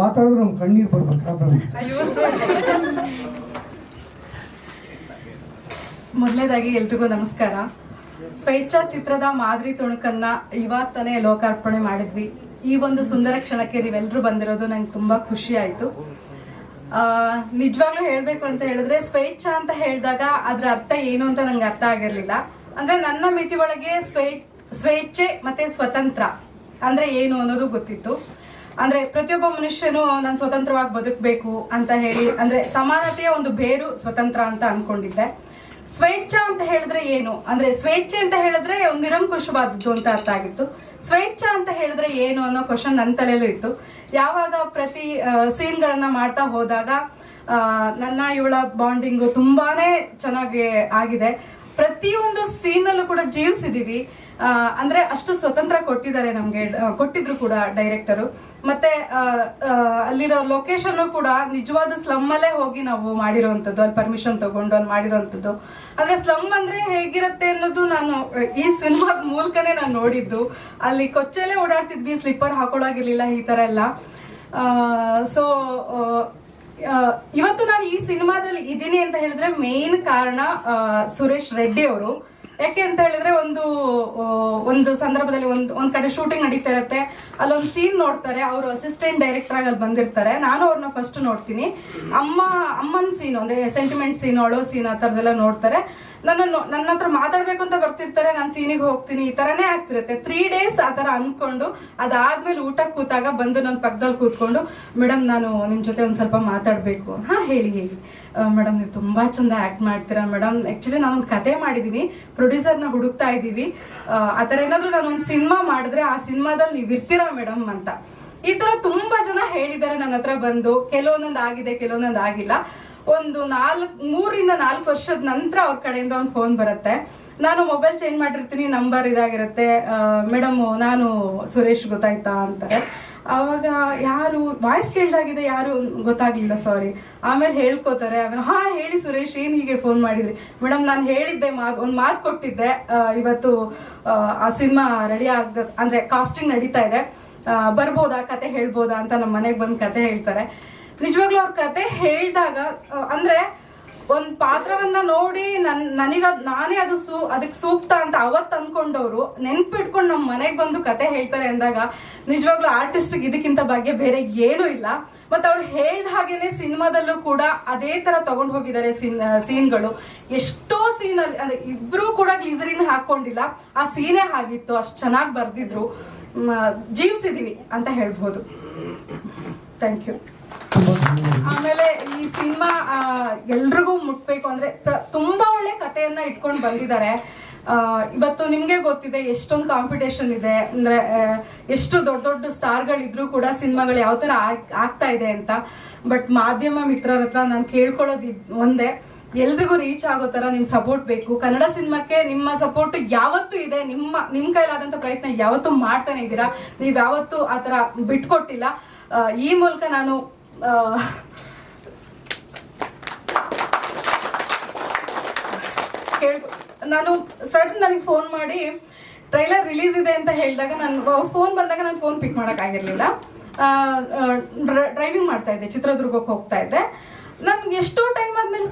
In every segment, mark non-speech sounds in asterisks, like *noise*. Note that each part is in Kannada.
ಮಾತಾಡಿದ್ರೆ ನಮ್ಗೆ ಕಣ್ಣೀರು ಬರ್ಬೇಕು, ಆ ಥರ. ಮೊದಲನೇದಾಗಿ ಎಲ್ರಿಗೂ ನಮಸ್ಕಾರ. ಸ್ವೇಚ್ಛಾ ಚಿತ್ರದ ಮಾದರಿ ತುಣುಕನ್ನ ಇವತ್ತನೇ ಲೋಕಾರ್ಪಣೆ ಮಾಡಿದ್ವಿ. ಈ ಒಂದು ಸುಂದರ ಕ್ಷಣಕ್ಕೆ ನೀವೆಲ್ಲರೂ ಬಂದಿರೋದು ನಂಗೆ ತುಂಬಾ ಖುಷಿ ಆಯ್ತು. ನಿಜವಾಗ್ಲೂ ಹೇಳ್ಬೇಕು ಅಂತ ಹೇಳಿದ್ರೆ ಸ್ವೇಚ್ಛಾ ಅಂತ ಹೇಳಿದಾಗ ಅದ್ರ ಅರ್ಥ ಏನು ಅಂತ ನಂಗೆ ಅರ್ಥ ಆಗಿರ್ಲಿಲ್ಲ. ಅಂದ್ರೆ ನನ್ನ ಮಿತಿ ಒಳಗೆ ಸ್ವೇ ಸ್ವೇಚ್ಛೆ ಮತ್ತೆ ಸ್ವತಂತ್ರ ಅಂದ್ರೆ ಏನು ಅನ್ನೋದು ಗೊತ್ತಿತ್ತು. ಅಂದ್ರೆ ಪ್ರತಿಯೊಬ್ಬ ಮನುಷ್ಯನು ನಾನು ಸ್ವತಂತ್ರವಾಗಿ ಬದುಕಬೇಕು ಅಂತ ಹೇಳಿ, ಅಂದ್ರೆ ಸಮಾನತೆಯ ಒಂದು ಬೇರು ಸ್ವತಂತ್ರ ಅಂತ ಅನ್ಕೊಂಡಿದ್ದೆ. ಸ್ವೇಚ್ಛ ಅಂತ ಹೇಳಿದ್ರೆ ಏನು? ಅಂದ್ರೆ ಸ್ವೇಚ್ಛೆ ಅಂತ ಹೇಳಿದ್ರೆ ಒಂದು ನಿರಂಕುಶವಾದದ್ದು ಅಂತ ಅರ್ಥ ಆಗಿತ್ತು. ಸ್ವೇಚ್ಛ ಅಂತ ಹೇಳಿದ್ರೆ ಏನು ಅನ್ನೋ ಕ್ವಶನ್ ನನ್ನ ತಲೆಯಲ್ಲೂ ಇತ್ತು. ಯಾವಾಗ ಪ್ರತಿ ಸೀನ್ಗಳನ್ನ ಮಾಡ್ತಾ ಹೋದಾಗ ನನ್ನ ಇವಳ ಬಾಂಡಿಂಗು ತುಂಬಾನೇ ಚೆನ್ನಾಗಿ ಆಗಿದೆ. ಪ್ರತಿಯೊಂದು ಸೀನಲ್ಲೂ ಕೂಡ ಜೀವಿಸಿದೀವಿ. ಅಂದ್ರೆ ಅಷ್ಟು ಸ್ವತಂತ್ರ ಕೊಟ್ಟಿದ್ದಾರೆ ನಮ್ಗೆ ಕೊಟ್ಟಿದ್ರು ಕೂಡ ಡೈರೆಕ್ಟರು ಮತ್ತೆ ಅಲ್ಲಿರೋ ಲೊಕೇಶನ್ ಕೂಡ ನಿಜವಾದ ಸ್ಲಮ್ ಅಲ್ಲೇ ಹೋಗಿ ನಾವು ಮಾಡಿರೋವಂಥದ್ದು ಅಲ್ಲಿ ಪರ್ಮಿಷನ್ ತಗೊಂಡು ಅಲ್ಲಿ ಮಾಡಿರೋಂಥದ್ದು. ಅಂದ್ರೆ ಸ್ಲಮ್ ಅಂದ್ರೆ ಹೇಗಿರುತ್ತೆ ಅನ್ನೋದು ನಾನು, ಈ ಸಿನಿಮಾದ ಮೂಲಕನೇ ನಾನು ನೋಡಿದ್ದು. ಅಲ್ಲಿ ಕೊಚ್ಚಲ್ಲೇ ಓಡಾಡ್ತಿದ್ವಿ ಸ್ಲಿಪ್ಪರ್ ಹಾಕೊಳಾಗಿರ್ಲಿಲ್ಲ ಈ ತರ ಎಲ್ಲ. ಸೊ ಇವತ್ತು ನಾನು ಈ ಸಿನಿಮಾದಲ್ಲಿ ಇದ್ದೀನಿ ಅಂತ ಹೇಳಿದ್ರೆ ಮೇನ್ ಕಾರಣ ಸುರೇಶ್ ರೆಡ್ಡಿ ಅವರು. ಯಾಕೆ ಅಂತ ಹೇಳಿದ್ರೆ ಒಂದು ಒಂದು ಸಂದರ್ಭದಲ್ಲಿ ಒಂದು, ಒಂದ್ ಕಡೆ ಶೂಟಿಂಗ್ ನಡೀತಾ ಇರುತ್ತೆ ಅಲ್ಲೊಂದು ಸೀನ್ ನೋಡ್ತಾರೆ, ಅವರು ಅಸಿಸ್ಟೆಂಟ್ ಡೈರೆಕ್ಟರ್ ಆಗಿ ಅಲ್ಲಿ ಬಂದಿರ್ತಾರೆ. ನಾನು ಅವ್ರನ್ನ ಫಸ್ಟ್ ನೋಡ್ತೀನಿ. ಅಮ್ಮ, ಅಮ್ಮನ ಸೀನ್ ಅಂದ್ರೆ ಸೆಂಟಿಮೆಂಟ್ ಸೀನ್ ಅಳೋ ಸೀನ್ ಆ ಥರದೆಲ್ಲ ನೋಡ್ತಾರೆ. ನನ್ನ ನನ್ನ ಹತ್ರ ಮಾತಾಡ್ಬೇಕು ಅಂತ ಬರ್ತಿರ್ತಾರೆ. ನಾನು ಸೀನಿಗೆ ಹೋಗ್ತೀನಿ. ಈ ತರನೇ ಆಗ್ತಿರುತ್ತೆ. ತ್ರೀ ಡೇಸ್ ಆ ತರ ಅನ್ಕೊಂಡು, ಅದಾದ್ಮೇಲೆ ಊಟಕ್ಕೆ ಕೂತಾಗ ಬಂದು ನನ್ನ ಪಕ್ಕದಲ್ಲಿ ಕೂತ್ಕೊಂಡು ಮೇಡಮ್ ನಾನು ನಿಮ್ ಜೊತೆ ಒಂದ್ ಸ್ವಲ್ಪ ಮಾತಾಡ್ಬೇಕು. ಹಾ, ಹೇಳಿ ಹೇಳಿ. ಮೇಡಮ್ ನೀವು ತುಂಬಾ ಚಂದ ಆಕ್ಟ್ ಮಾಡ್ತೀರಾ ಮೇಡಮ್ ಆಕ್ಚುಲಿ ನಾನೊಂದು ಕತೆ ಮಾಡಿದೀನಿ. ಪ್ರೊಡ್ಯೂಸರ್ನ ಹುಡುಕ್ತಾ ಇದ್ದೀವಿ ಆ, ಥರ ಏನಾದರೂ ನಾನು ಒಂದು ಸಿನಿಮಾ ಮಾಡಿದ್ರೆ ಆ ಸಿನಿಮಾದಲ್ಲಿ ನೀವು ಇರ್ತೀರಾ ಮೇಡಮ್ ಅಂತ. ಈ ಥರ ತುಂಬಾ ಜನ ಹೇಳಿದ್ದಾರೆ ನನ್ನ ಹತ್ರ ಬಂದು. ಕೆಲವೊಂದೊಂದು ಆಗಿದೆ ಕೆಲವೊಂದೊಂದು ಆಗಿಲ್ಲ. ಒಂದು ನಾಲ್ಕು ಮೂರಿಂದ ನಾಲ್ಕು ವರ್ಷದ ನಂತರ ಅವ್ರ ಕಡೆಯಿಂದ ಒಂದು ಫೋನ್ ಬರುತ್ತೆ. ನಾನು ಮೊಬೈಲ್ ಚೇಂಜ್ ಮಾಡಿರ್ತೀನಿ ನಂಬರ್ ಇದಾಗಿರುತ್ತೆ. ಮೇಡಮ್ ನಾನು ಸುರೇಶ್ ಗೊತ್ತಾಯ್ತಾ ಅಂತಾರೆ. ಅವಾಗ ಯಾರು ವಾಯ್ಸ್ ಕೇಳ್ದಾಗಿದೆ ಯಾರು ಗೊತ್ತಾಗ್ಲಿಲ್ಲ ಸಾರಿ ಆಮೇಲೆ ಹೇಳ್ಕೋತಾರೆ ಆಮೇಲೆ ಹಾ ಹೇಳಿ ಸುರೇಶ್ ಏನ್ ಹೀಗೆ ಫೋನ್ ಮಾಡಿದ್ರಿ? ಮೇಡಮ್ ನಾನು ಹೇಳಿದ್ದೆ ಮಾತು ಒಂದು ಮಾತು ಕೊಟ್ಟಿದ್ದೆ ಇವತ್ತು ಆ, ಸಿನಿಮಾ ರೆಡಿ ಆಗ ಅಂದ್ರೆ ಕಾಸ್ಟಿಂಗ್ ನಡೀತಾ ಇದೆ. ಬರ್ಬೋದಾ ಕತೆ ಹೇಳ್ಬೋದಾ ಅಂತ ನಮ್ಮ ಮನೆಗೆ ಬಂದು ಕತೆ ಹೇಳ್ತಾರೆ. ನಿಜವಾಗ್ಲೂ ಅವ್ರ ಕತೆ ಹೇಳಿದಾಗ ಅಂದ್ರೆ ಒಂದ್ ಪಾತ್ರವನ್ನ ನೋಡಿ ನನ್, ನನಗ ನಾನೇ ಅದು ಸೂ ಅದಕ್ಕೆ ಸೂಕ್ತ ಅಂತ ಅವತ್ ಅನ್ಕೊಂಡವ್ರು ನೆನ್ಪಿಟ್ಕೊಂಡು ನಮ್ಮ ಮನೆಗೆ ಬಂದು ಕತೆ ಹೇಳ್ತಾರೆ ಅಂದಾಗ ನಿಜವಾಗ್ಲೂ ಆರ್ಟಿಸ್ಟ್ ಇದಕ್ಕಿಂತ ಬಗ್ಗೆ ಬೇರೆ ಏನೂ ಇಲ್ಲ. ಮತ್ತೆ ಅವ್ರು ಹೇಳಿದ ಹಾಗೇನೆ ಸಿನಿಮಾದಲ್ಲೂ ಕೂಡ ಅದೇ ತರ ತಗೊಂಡ್ ಹೋಗಿದ್ದಾರೆ ಸೀನ್ ಸೀನ್ಗಳು. ಎಷ್ಟೋ ಸೀನ್ ಅಲ್ಲಿ ಅಂದ್ರೆ ಇಬ್ರು ಕೂಡ ಗ್ಲಿಸರಿನ್ ಹಾಕೊಂಡಿಲ್ಲ ಆ ಸೀನೇ ಆಗಿತ್ತು ಅಷ್ಟು ಚೆನ್ನಾಗಿ ಬರ್ದಿದ್ರು. ಜೀವಿಸಿದೀವಿ ಅಂತ ಹೇಳ್ಬೋದು. ಥ್ಯಾಂಕ್ ಯು ಆಮೇಲೆ ಈ ಸಿನಿಮಾ ಎಲ್ರಿಗೂ ಮುಟ್ಬೇಕು ಅಂದ್ರೆ ತುಂಬಾ ಒಳ್ಳೆ ಕಥೆಯನ್ನ ಇಟ್ಕೊಂಡು ಬಂದಿದ್ದಾರೆ. ಇವತ್ತು ನಿಮ್ಗೆ ಗೊತ್ತಿದೆ ಎಷ್ಟೊಂದು ಕಾಂಪಿಟೇಷನ್ ಇದೆ. ಅಂದ್ರೆ ಎಷ್ಟು ದೊಡ್ಡ ದೊಡ್ಡ ಸ್ಟಾರ್ಗಳಿದ್ರು ಕೂಡ ಸಿನಿಮಾಗಳು ಯಾವ ತರ ಆಗ್ತಾ ಇದೆ ಅಂತ. ಬಟ್ ಮಾಧ್ಯಮ ಮಿತ್ರರ ಹತ್ರ ನಾನು ಕೇಳ್ಕೊಳ್ಳೋದು ಒಂದೇ. ಎಲ್ರಿಗೂ ರೀಚ್ ಆಗೋ ತರ ನಿಮ್ ಸಪೋರ್ಟ್ ಬೇಕು. ಕನ್ನಡ ಸಿನಿಮಾಕ್ಕೆ ನಿಮ್ಮ ಸಪೋರ್ಟ್ ಯಾವತ್ತೂ ಇದೆ. ನಿಮ್ಮ, ನಿಮ್ ಕೈಲಾದಂತ ಪ್ರಯತ್ನ ಯಾವತ್ತೂ ಮಾಡ್ತಾನೆ ಇದ್ದೀರಾ? ನೀವ್ ಯಾವತ್ತೂ ಆತರ ಬಿಟ್ಕೊಟ್ಟಿಲ್ಲ. ಈ ಮೂಲಕ ನಾನು ನಾನು ಸರ್ ನನಗೆ ಫೋನ್ ಮಾಡಿ ಟ್ರೈಲರ್ ರಿಲೀಸ್ ಇದೆ ಅಂತ ಹೇಳಿದಾಗ ನಾನು ಫೋನ್ ಬಂದಾಗ ನಾನು ಫೋನ್ ಪಿಕ್ ಮಾಡೋಕ್ಕಾಗಿರಲಿಲ್ಲ ಡ್ರೈವಿಂಗ್ ಮಾಡ್ತಾ ಇದ್ದೆ ಚಿತ್ರದುರ್ಗಕ್ಕೆ ಹೋಗ್ತಾ ಇದ್ದೆ. ನನ್ಗೆ ಎಷ್ಟೋ ಟೈಮ್ ಆದ್ಮೇಲೆ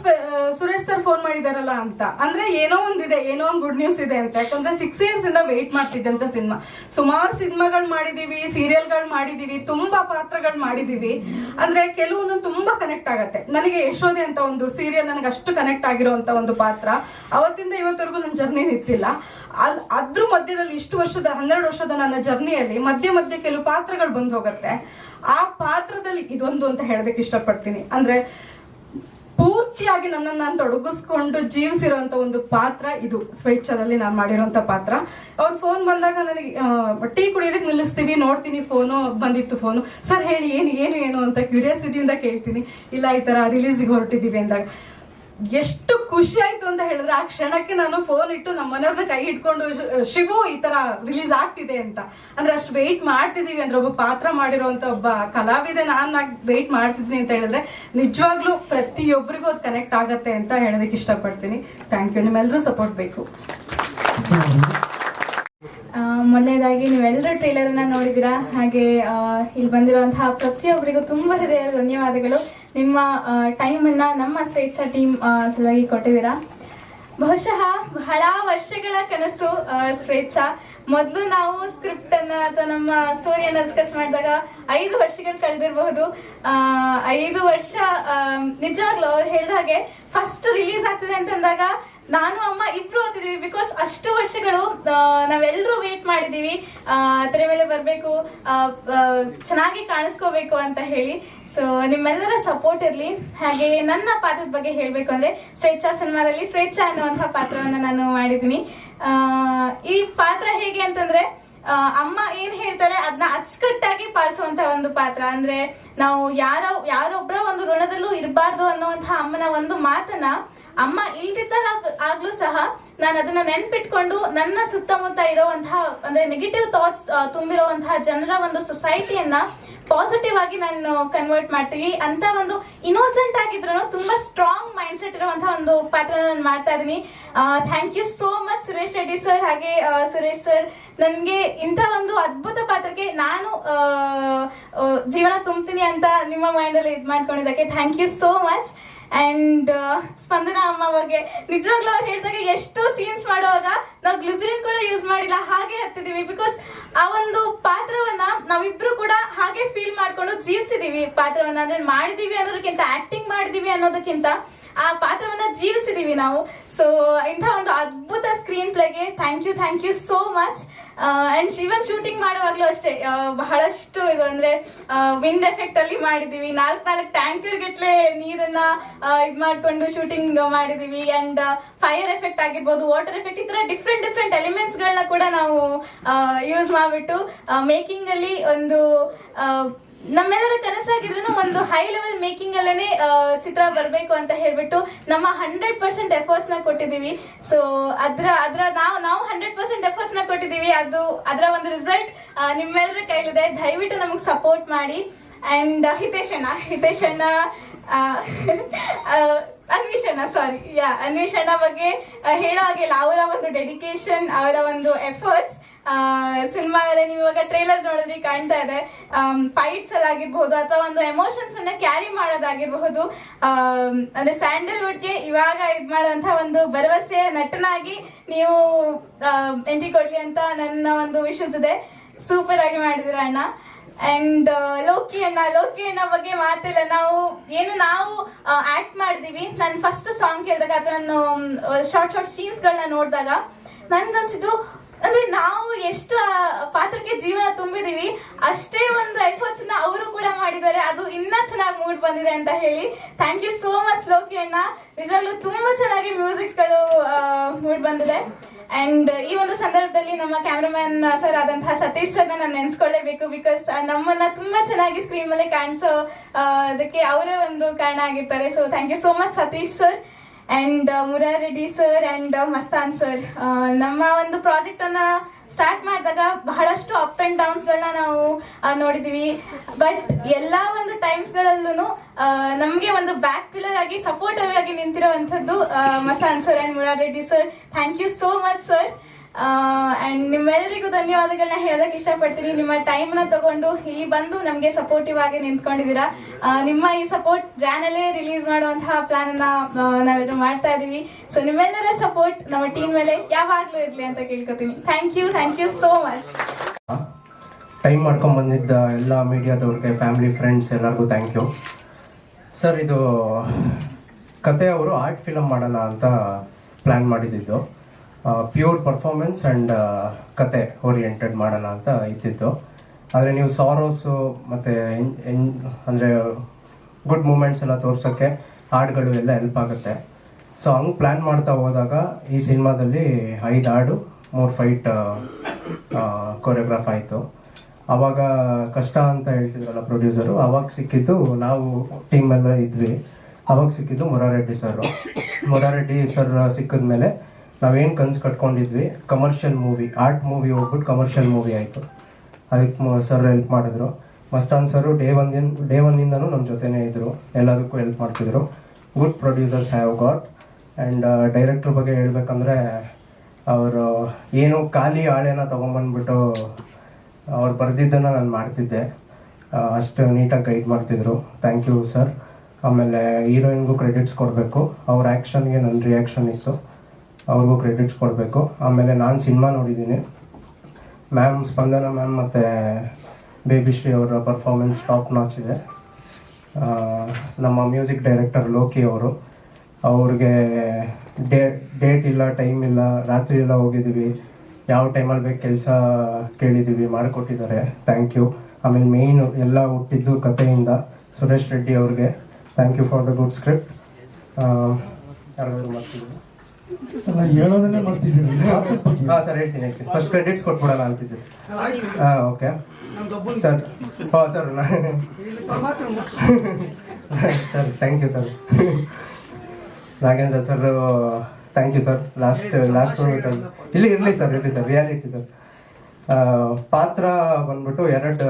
ಸುರೇಶ್ ಸರ್ ಫೋನ್ ಮಾಡಿದಾರಲ್ಲ ಅಂತ. ಅಂದ್ರೆ ಏನೋ ಒಂದಿದೆ, ಏನೋ ಒಂದು ಗುಡ್ ನ್ಯೂಸ್ ಇದೆ ಅಂತ. ಯಾಕಂದ್ರೆ ಸಿಕ್ಸ್ ಇಯರ್ಸ್ ಇಂದ ವೇಟ್ ಮಾಡ್ತಿದ್ದಂತ ಸಿನಿಮಾ ಸುಮಾರು ಸಿನಿಮಾಗಳು ಮಾಡಿದೀವಿ ಸೀರಿಯಲ್ಗಳು ಮಾಡಿದೀವಿ, ತುಂಬಾ ಪಾತ್ರಗಳು ಮಾಡಿದೀವಿ. ಅಂದ್ರೆ ಕೆಲವೊಂದು ತುಂಬಾ ಕನೆಕ್ಟ್ ಆಗತ್ತೆ. ನನಗೆ ಯಶೋದೆ ಅಂತ ಒಂದು ಸೀರಿಯಲ್ ನನಗೆ ಅಷ್ಟು ಕನೆಕ್ಟ್ ಆಗಿರುವಂತ ಒಂದು ಪಾತ್ರ. ಅವತ್ತಿಂದ ಇವತ್ತವರೆಗೂ ನನ್ನ ಜರ್ನಿ ನಿಂತಿಲ್ಲ. ಅಲ್, ಅದ್ರ ಮಧ್ಯದಲ್ಲಿ ಇಷ್ಟು ವರ್ಷದ, ಹನ್ನೆರಡು ವರ್ಷದ ನನ್ನ ಜರ್ನಿಯಲ್ಲಿ ಮಧ್ಯೆ ಮಧ್ಯೆ ಕೆಲವು ಪಾತ್ರಗಳು ಬಂದು ಹೋಗುತ್ತೆ. ಆ ಪಾತ್ರದಲ್ಲಿ ಇದೊಂದು ಅಂತ ಹೇಳೋದಕ್ಕೆ ಇಷ್ಟಪಡ್ತೀನಿ. ಅಂದ್ರೆ ಪೂರ್ತಿಯಾಗಿ ನನ್ನನ್ನು ನಾನು ತೊಡಗಿಸ್ಕೊಂಡು ಜೀವಿಸಿರುವಂತ ಒಂದು ಪಾತ್ರ ಇದು. ಸ್ವೇಚ್ಛದಲ್ಲಿ ನಾನು ಮಾಡಿರುವಂತ ಪಾತ್ರ. ಅವ್ರು ಫೋನ್ ಬಂದಾಗ ನನಗೆ ಟೀ ಕುಡಿಯೋದಕ್ಕೆ ನಿಲ್ಲಿಸ್ತೀವಿ, ನೋಡ್ತೀನಿ ಫೋನು ಬಂದಿತ್ತು ಫೋನು ಸರ್ ಹೇಳಿ, ಏನು ಏನು? ಏನು ಅಂತ ಕ್ಯೂರಿಯಾಸಿಟಿಯಿಂದ ಕೇಳ್ತೀನಿ. ಇಲ್ಲ, ಈ ತರ ರಿಲೀಸಿಗೆ ಹೊರಟಿದ್ದೀವಿ ಅಂದಾಗ. ಎಷ್ಟು ಖುಷಿ ಆಯ್ತು ಅಂತ ಹೇಳಿದ್ರೆ ಆ ಕ್ಷಣಕ್ಕೆ ನಾನು ಫೋನ್ ಇಟ್ಟು ನಮ್ಮ ಮನೆಯವ್ರನ್ನ ಕೈ ಇಟ್ಕೊಂಡು ಶಿವು, ಈ ತರ ರಿಲೀಸ್ ಆಗ್ತಿದೆ ಅಂತ. ಅಂದ್ರೆ ಅಷ್ಟು ವೆಯ್ಟ್ ಮಾಡ್ತಿದೀವಿ ಅಂದ್ರೆ ಒಬ್ಬ ಪಾತ್ರ ಮಾಡಿರುವಂತ ಒಬ್ಬ ಕಲಾವಿದೆ ನಾನು ವೆಯ್ಟ್ ಮಾಡ್ತಿದ್ದೀನಿ ಅಂತ ಹೇಳಿದ್ರೆ ನಿಜವಾಗ್ಲೂ ಪ್ರತಿಯೊಬ್ಬರಿಗೂ ಅದು ಕನೆಕ್ಟ್ ಆಗತ್ತೆ ಅಂತ ಹೇಳೋದಕ್ಕೆ ಇಷ್ಟಪಡ್ತೀನಿ. ಥ್ಯಾಂಕ್ ಯು ನಿಮ್ಮೆಲ್ಲರೂ ಸಪೋರ್ಟ್ ಬೇಕು. ಮೊದಲನೇದಾಗಿ ನೀವೆಲ್ಲರೂ ಟ್ರೇಲರ್ನ ನೋಡಿದಿರಾ ಹಾಗೆ ಇಲ್ಲಿ ಬಂದಿರುವಂತಹ ಪ್ರತಿಯೊಬ್ಬರಿಗೂ ತುಂಬ ಹೃದಯದ ಧನ್ಯವಾದಗಳು. ನಿಮ್ಮ ಟೈಮ್ ಅನ್ನ ನಮ್ಮ ಸ್ವೇಚ್ಛಾ ಟೀಮ್ ಸಲುವಾಗಿ ಕೊಟ್ಟಿದ್ದೀರಾ? ಬಹುಶಃ ಬಹಳ ವರ್ಷಗಳ ಕನಸು ಸ್ವೇಚ್ಛಾ. ಮೊದಲು ನಾವು ಸ್ಕ್ರಿಪ್ಟ್ ಅನ್ನ ಅಥವಾ ನಮ್ಮ ಸ್ಟೋರಿಯನ್ನ ಡಿಸ್ಕಸ್ ಮಾಡಿದಾಗ ಐದು ವರ್ಷಗಳು ಕಳೆದಿರಬಹುದು. ಐದು ವರ್ಷ ನಿಜವಾಗ್ಲೂ ಅವ್ರು ಹೇಳಿದ ಹಾಗೆ ಫಸ್ಟ್ ರಿಲೀಸ್ ಆಗ್ತದೆ ಅಂತಂದಾಗ ನಾನು, ಅಮ್ಮ ಇಬ್ರು ಓದಿದೀವಿ ಬಿಕಾಸ್ ಅಷ್ಟು ವರ್ಷಗಳು ನಾವೆಲ್ಲರೂ ವೇಟ್ ಮಾಡಿದೀವಿ. ಅದರ ಮೇಲೆ ಬರಬೇಕು ಚೆನ್ನಾಗಿ ಕಾಣಿಸ್ಕೋಬೇಕು ಅಂತ ಹೇಳಿ. ಸೊ ನಿಮ್ಮೆಲ್ಲರ ಸಪೋರ್ಟ್ ಇರಲಿ. ಹಾಗೆ ನನ್ನ ಪಾತ್ರದ ಬಗ್ಗೆ ಹೇಳಬೇಕು ಅಂದರೆ ಸ್ವೇಚ್ಛಾ ಸಿನಿಮಾದಲ್ಲಿ ಸ್ವೇಚ್ಛಾ ಅನ್ನುವಂಥ ಪಾತ್ರವನ್ನು ನಾನು ಮಾಡಿದ್ದೀನಿ. ಈ ಪಾತ್ರ ಹೇಗೆ ಅಂತಂದರೆ ಅಮ್ಮ ಏನ್ ಹೇಳ್ತಾರೆ ಅದನ್ನ ಅಚ್ಚುಕಟ್ಟಾಗಿ ಪಾಲಿಸುವಂತ ಒಂದು ಪಾತ್ರ. ಅಂದ್ರೆ ನಾವು ಯಾರ ಯಾರೊಬ್ಬರ ಒಂದು ಋಣದಲ್ಲೂ ಇರಬಾರ್ದು ಅನ್ನುವಂತಹ ಅಮ್ಮನ ಒಂದು ಮಾತನ್ನ ಅಮ್ಮ ಇಲ್ದಿದ್ದಾಗ ಆಗ್ಲೂ ಸಹ ನಾನು ಅದನ್ನ ನೆನ್ಪಿಟ್ಕೊಂಡು ನನ್ನ ಸುತ್ತಮುತ್ತ ಇರುವಂತಹ, ಅಂದ್ರೆ ನೆಗೆಟಿವ್ ಥಾಟ್ಸ್ ತುಂಬಿರುವಂತಹ ಜನರ ಒಂದು ಸೊಸೈಟಿಯನ್ನ ಪಾಸಿಟಿವ್ ಆಗಿ ನಾನು ಕನ್ವರ್ಟ್ ಮಾಡ್ತೀವಿ ಅಂತ ಒಂದು ಇನೋಸೆಂಟ್ ಆಗಿದ್ರು ತುಂಬಾ ಸ್ಟ್ರಾಂಗ್ ಮೈಂಡ್ ಸೆಟ್ ಇರುವಂತಹ ಒಂದು ಪಾತ್ರ ನಾನು ಮಾಡ್ತಾ ಇದೀನಿ thank you so much Suresh Reddy sir ಹಾಗೆ ಸುರೇಶ್ ಸರ್ ನನಗೆ ಇಂಥ ಒಂದು ಅದ್ಭುತ ಪಾತ್ರಕ್ಕೆ ನಾನು ಜೀವನ ತುಂಬ್ತೀನಿ ಅಂತ ನಿಮ್ಮ ಮೈಂಡಲ್ಲಿ ಇದು ಮಾಡ್ಕೊಂಡಿದ್ದಕ್ಕೆ thank you so much and Spandana ಅಮ್ಮ ಬಗ್ಗೆ ನಿಜವಾಗ್ಲೂ ಅವ್ರು ಹೇಳಿದಾಗ ಎಷ್ಟು ಸೀನ್ಸ್ ಮಾಡುವಾಗ ನಾವು ಗ್ಲಿಸರಿನ್ ಕೂಡ ಯೂಸ್ ಮಾಡಿಲ್ಲ, ಹಾಗೆ ಹತ್ತಿದೀವಿ. ಬಿಕಾಸ್ ಆ ಒಂದು ಪಾತ್ರವನ್ನ ನಾವಿಬ್ರು ಕೂಡ ಹಾಗೆ ಫೀಲ್ ಮಾಡ್ಕೊಂಡು ಜೀವಿಸಿದೀವಿ. ಪಾತ್ರವನ್ನ ಅಂದ್ರೆ ಮಾಡಿದೀವಿ ಅನ್ನೋದಕ್ಕಿಂತ ಆಕ್ಟಿಂಗ್ ಮಾಡಿದೀವಿ ಅನ್ನೋದಕ್ಕಿಂತ ಆ ಪಾತ್ರವನ್ನ ಜೀವಿಸಿದೀವಿ ನಾವು. ಸೊ ಇಂಥ ಒಂದು ಅದ್ಭುತ screen ಪ್ಲೇಗೆ thank you thank you so much and Shivan shooting ಮಾಡುವಾಗ್ಲೂ ಅಷ್ಟೇ ಬಹಳಷ್ಟು ಇದು ಅಂದ್ರೆ ವಿಂಡ್ ಎಫೆಕ್ಟ್ ಅಲ್ಲಿ ಮಾಡಿದೀವಿ. ನಾಲ್ಕು ನಾಲ್ಕು ಟ್ಯಾಂಕರ್ ಗಟ್ಲೆ ನೀರನ್ನ ಇದು ಮಾಡ್ಕೊಂಡು ಶೂಟಿಂಗ್ ಮಾಡಿದೀವಿ. ಅಂಡ್ ಫೈರ್ ಎಫೆಕ್ಟ್ ಆಗಿರ್ಬೋದು ವಾಟರ್ ಎಫೆಕ್ಟ್ ಈ ತರ ಡಿಫ್ರೆಂಟ್ ಡಿಫ್ರೆಂಟ್ ಎಲಿಮೆಂಟ್ಸ್ ಗಳನ್ನ ಕೂಡ ನಾವು ಯೂಸ್ ಮಾಡ್ಬಿಟ್ಟು ಮೇಕಿಂಗ್ ಅಲ್ಲಿ ಒಂದು ನಮ್ಮೆಲ್ಲರ ಕನಸಾಗಿದ್ರು ಒಂದು ಹೈ ಲೆವೆಲ್ ಮೇಕಿಂಗ್ ಅಲ್ಲೇ ಚಿತ್ರ ಬರಬೇಕು ಅಂತ ಹೇಳ್ಬಿಟ್ಟು ನಮ್ಮ ಹಂಡ್ರೆಡ್ ಪರ್ಸೆಂಟ್ ಎಫರ್ಟ್ಸ್ನ ಕೊಟ್ಟಿದೀವಿ ಸೊ ಅದ್ರ ಅದ್ರ ನಾವು ನಾವು ಹಂಡ್ರೆಡ್ ಪರ್ಸೆಂಟ್ ಎಫರ್ಟ್ಸ್ನ ಕೊಟ್ಟಿದೀವಿ ಅದು, ಅದರ ಒಂದು ರಿಸಲ್ಟ್ ನಿಮ್ಮೆಲ್ಲರ ಕೈಲಿದೆ. ದಯವಿಟ್ಟು ನಮಗೆ ಸಪೋರ್ಟ್ ಮಾಡಿ. ಅಂಡ್ ಹಿತೇಶ್ ಅಣ್ಣ ಹಿತೇಶ್ ಅಣ್ಣ ಸಾರಿ ಯಾ ಅನ್ವೇಷ್ ಅಣ್ಣ ಬಗ್ಗೆ ಹೇಳೋ ಹಾಗೆ ಅವರ ಒಂದು ಡೆಡಿಕೇಶನ್ ಅವರ ಒಂದು ಎಫರ್ಟ್ಸ್ ಸಿನಿಮಾ ಮೇಲೆ ನೀವು ಇವಾಗ ಟ್ರೈಲರ್ ನೋಡಿದ್ರೆ, ಕಾಣ್ತಾ ಇದೆ. ಫೈಟ್ಸ್ ಅಲ್ಲಿ ಆಗಿರ್ಬಹುದು ಅಥವಾ ಒಂದು ಎಮೋಷನ್ಸ್ ಅನ್ನ ಕ್ಯಾರಿ ಮಾಡೋದಾಗಿರಬಹುದು. ಅಂದ್ರೆ ಸ್ಯಾಂಡಲ್ವುಡ್ಗೆ ಇವಾಗ ಇದ್ ಮಾಡುವಂತ ಒಂದು ಭರವಸೆ, ನಟನಾಗಿ ನೀವು ಎಂಟ್ರಿ ಕೊಡ್ಲಿ ಅಂತ ನನ್ನ ಒಂದು ವಿಶಸ್ ಇದೆ. ಸೂಪರ್ ಆಗಿ ಮಾಡಿದಿರ ಅಣ್ಣ. ಅಂಡ್ ಲೋಕಿ ಅಣ್ಣ ಲೋಕಿ ಅಣ್ಣ ಬಗ್ಗೆ ಮಾತಿಲ್ಲ. ನಾವು, ಏನು ನಾವು ಆಕ್ಟ್ ಮಾಡಿದೀವಿ. ನಾನು ಫಸ್ಟ್ ಸಾಂಗ್ ಕೇಳಿದಾಗ ಅಥವಾ ನಾನು ಶಾರ್ಟ್ ಶಾರ್ಟ್ ಸೀನ್ಸ್ಗಳನ್ನ ನೋಡಿದಾಗ ನನ್ಗನ್ಸಿದ್ದು ಅಂದ್ರೆ ನಾವು ಎಷ್ಟು ಪಾತ್ರಕ್ಕೆ ಜೀವನ ತುಂಬಿದೀವಿ, ಅಷ್ಟೇ ಒಂದು ಎಫರ್ಟ್ಸ್ನ ಅವರು ಕೂಡ ಮಾಡಿದ್ದಾರೆ. ಅದು ಇನ್ನ ಚೆನ್ನಾಗಿ ಮೂಡ್ ಬಂದಿದೆ ಅಂತ ಹೇಳಿ. Thank you so much Loki ಅಣ್ಣ. ನಿಜವಾಗ್ಲೂ ತುಂಬಾ ಚೆನ್ನಾಗಿ ಮ್ಯೂಸಿಕ್ಸ್ಗಳು ಮೂಡ್ ಬಂದಿದೆ. ಅಂಡ್ ಈ ಒಂದು ಸಂದರ್ಭದಲ್ಲಿ ನಮ್ಮ ಕ್ಯಾಮ್ರಾಮನ್ ಸರ್ ಆದಂತಹ ಸತೀಶ್ ಸರ್ನ ನಾನು ನೆನ್ಸ್ಕೊಳ್ಳೇಬೇಕು ಬಿಕಾಸ್ ನಮ್ಮನ್ನ ತುಂಬಾ ಚೆನ್ನಾಗಿ ಸ್ಕ್ರೀನ್ ಮೇಲೆ ಕಾಣಿಸೋ ಅದಕ್ಕೆ ಅವರೇ ಒಂದು ಕಾರಣ ಆಗಿರ್ತಾರೆ. So thank you so much Satish sir. And Murareddy sir and Mastan sir ನಮ್ಮ ಒಂದು ಪ್ರಾಜೆಕ್ಟ್ ಅನ್ನ ಸ್ಟಾರ್ಟ್ ಮಾಡಿದಾಗ ಬಹಳಷ್ಟು ಅಪ್ ಅಂಡ್ ಡೌನ್ಸ್ ಗಳನ್ನ ನಾವು ನೋಡಿದ್ದೀವಿ ಬಟ್ ಎಲ್ಲಾ ಒಂದು ಟೈಮ್ಸ್ ಗಳಲ್ಲೂ ನಮ್ಗೆ ಒಂದು ಬ್ಯಾಕ್ ಪಿಲ್ಲರ್ ಆಗಿ ಸಪೋರ್ಟಿವ್ ಆಗಿ ನಿಂತಿರುವಂತದ್ದು Mastan sir and Murar Reddy sir thank you so much sir and ನಿಮ್ಮೆಲ್ಲರಿಗೂ ಧನ್ಯವಾದಗಳನ್ನ ಹೇಳೋದಕ್ಕೆ ಇಷ್ಟಪಡ್ತೀನಿ. ನಿಮ್ಮ ಟೈಮ್ನ ತಗೊಂಡು ಇಲ್ಲಿ ಬಂದು ನಮಗೆ ಸಪೋರ್ಟಿವ್ ಆಗಿ ನಿಂತ್ಕೊಂಡಿದ್ದೀರಾ. ನಿಮ್ಮ ಈ ಸಪೋರ್ಟ್ ಜಾನಲ್ಲೇ ರಿಲೀಸ್ ಮಾಡುವಂತಹ ಪ್ಲಾನ್ ಅನ್ನ ನಾವೆಲ್ಲ ಮಾಡ್ತಾ ಇದೀವಿ. ಸೊ ನಿಮ್ಮೆಲ್ಲರ ಸಪೋರ್ಟ್ ನಮ್ಮ ಟೀಮ್ ಮೇಲೆ ಯಾವಾಗ್ಲೂ ಇರ್ಲಿ ಅಂತ ಕೇಳ್ಕೊತೀನಿ. Thank you thank you so much time ಮಾಡ್ಕೊಂಡು ಬಂದಿದ್ದ ಎಲ್ಲ ಮೀಡಿಯಾದವ್ರಿಗೆ ಫ್ಯಾಮಿಲಿ ಫ್ರೆಂಡ್ಸ್ ಎಲ್ಲರಿಗೂ ಥ್ಯಾಂಕ್ ಯು ಸರ್ ಇದು ಕತೆ ಅವರು ಆರ್ಟ್ ಫಿಲಮ್ ಮಾಡೋಣ ಅಂತ ಪ್ಲ್ಯಾನ್ ಮಾಡಿದ್ದು. ಪ್ಯೂರ್ ಪರ್ಫಾರ್ಮೆನ್ಸ್ ಆ್ಯಂಡ್ ಕತೆ ಓರಿಯೆಂಟೆಡ್ ಮಾಡೋಣ ಅಂತ ಇದ್ದಿತ್ತು ಆದರೆ ನೀವು ಸಾರೋಸು ಮತ್ತು ಅಂದರೆ ಗುಡ್ ಮೂಮೆಂಟ್ಸ್ ಎಲ್ಲ ತೋರ್ಸೋಕ್ಕೆ ಹಾಡುಗಳು ಎಲ್ಲ ಹೆಲ್ಪ್ ಆಗುತ್ತೆ. ಸೊ ಹಂಗೆ ಪ್ಲ್ಯಾನ್ ಮಾಡ್ತಾ ಹೋದಾಗ ಈ ಸಿನಿಮಾದಲ್ಲಿ ಐದು ಹಾಡು, ಮೂರು ಫೈಟ್ ಕೊರಿಯೋಗ್ರಾಫ್ ಆಯಿತು. ಅವಾಗ ಕಷ್ಟ ಅಂತ ಹೇಳ್ತಿದ್ರಲ್ಲ ಪ್ರೊಡ್ಯೂಸರು ಅವಾಗ ಸಿಕ್ಕಿದ್ದು ನಾವು ಟೀಮ್ ಎಲ್ಲ ಇದ್ವಿ. ಅವಾಗ ಸಿಕ್ಕಿದ್ದು ಮುರಾರೆಡ್ಡಿ ಸರ್ ಮುರಾರೆಡ್ಡಿ ಸರ್ ಸಿಕ್ಕಿದ್ಮೇಲೆ ನಾವೇನು ಕನ್ಸು ಕಟ್ಕೊಂಡಿದ್ವಿ? ಕಮರ್ಷಿಯಲ್ ಮೂವಿ ಆರ್ಟ್ ಮೂವಿ ಹೋಗ್ಬಿಟ್ಟು ಕಮರ್ಷಿಯಲ್ ಮೂವಿ ಆಯಿತು. ಅದಕ್ಕೆ ಸರ್ ಹೆಲ್ಪ್ ಮಾಡಿದ್ರು. Mastan sir day one day ಒನ್ನಿಂದನೂ ನಮ್ಮ ಜೊತೆನೇ ಇದ್ದರು ಎಲ್ಲದಕ್ಕೂ ಹೆಲ್ಪ್ ಮಾಡ್ತಿದ್ರು. Good producers have got and director ಬಗ್ಗೆ ಹೇಳ್ಬೇಕಂದ್ರೆ, ಅವರು, ಏನು ಖಾಲಿ ಹಾಳೆನ ತೊಗೊಂಬಂದ್ಬಿಟ್ಟು ಅವ್ರು ಬರೆದಿದ್ದನ್ನು ನಾನು ಮಾಡ್ತಿದ್ದೆ. ಅಷ್ಟು ನೀಟಾಗಿ ಗೈಡ್ ಮಾಡ್ತಿದ್ರು. ಥ್ಯಾಂಕ್ ಯು ಸರ್ ಆಮೇಲೆ ಹೀರೋಯಿನ್ಗೂ ಕ್ರೆಡಿಟ್ಸ್ ಕೊಡಬೇಕು. ಅವ್ರ ಆ್ಯಕ್ಷನ್ಗೆ ನನ್ನ ರಿಯಾಕ್ಷನ್ ಇತ್ತು. ಅವ್ರಿಗೂ ಕ್ರೆಡಿಟ್ಸ್ ಕೊಡಬೇಕು. ಆಮೇಲೆ ನಾನು ಸಿನಿಮಾ ನೋಡಿದ್ದೀನಿ. ಮ್ಯಾಮ್ ಸ್ಪಂದನ ಮ್ಯಾಮ್ ಮತ್ತು ಬೇಬಿ ಶ್ರೀ ಅವರ ಪರ್ಫಾರ್ಮೆನ್ಸ್ ಟಾಪ್ ನಾಚ್ ಇದೆ. ನಮ್ಮ ಮ್ಯೂಸಿಕ್ ಡೈರೆಕ್ಟರ್ ಲೋಕಿ ಅವರು. ಅವ್ರಿಗೆ ಡೇ ಡೇಟ್ ಇಲ್ಲ ಟೈಮ್ ಇಲ್ಲ, ರಾತ್ರಿ ಎಲ್ಲ ಹೋಗಿದ್ದೀವಿ. ಯಾವ ಟೈಮಲ್ಲಿ ಬೇಕು ಕೆಲಸ ಕೇಳಿದ್ದೀವಿ, ಮಾಡಿಕೊಟ್ಟಿದ್ದಾರೆ. ಥ್ಯಾಂಕ್ ಯು ಆಮೇಲೆ ಮೇಯ್ನು ಎಲ್ಲ ಹುಟ್ಟಿದ್ದು ಕಥೆಯಿಂದ ಸುರೇಶ್ ರೆಡ್ಡಿ ಅವ್ರಿಗೆ. Thank you for the good script ಯಾರಾದರೂ ಮಾಡ್ತಿದ್ರು ಅಲ್ಲ ಹೇಳೋದನ್ನೇ ಮಾಡ್ತಿದ್ದೀರಿ ಪಾತ್ರದ ಬಗ್ಗೆ ಹಾಂ ಸರ್ ಹೇಳ್ತೀನಿ ಹೇಳ್ತೀನಿ. ಫಸ್ಟ್ ಕ್ರೆಡಿಟ್ಸ್ ಕೊಟ್ಬಿಡೋಣ ಅಂತಿದ್ದೆ. ಹಾಂ ಓಕೆ. ಸರ್ ಹಾಂ sir sir thank you sir. Nagendra sir thank you sir. Last last ಮೂಮೆಂಟಲ್ಲಿ ಇಲ್ಲಿ ಇರಲಿ ಸರ್ ಇರಲಿ ಸರ್. Reality sir. ಪಾತ್ರ ಬಂದ್ಬಿಟ್ಟು ಎರಡು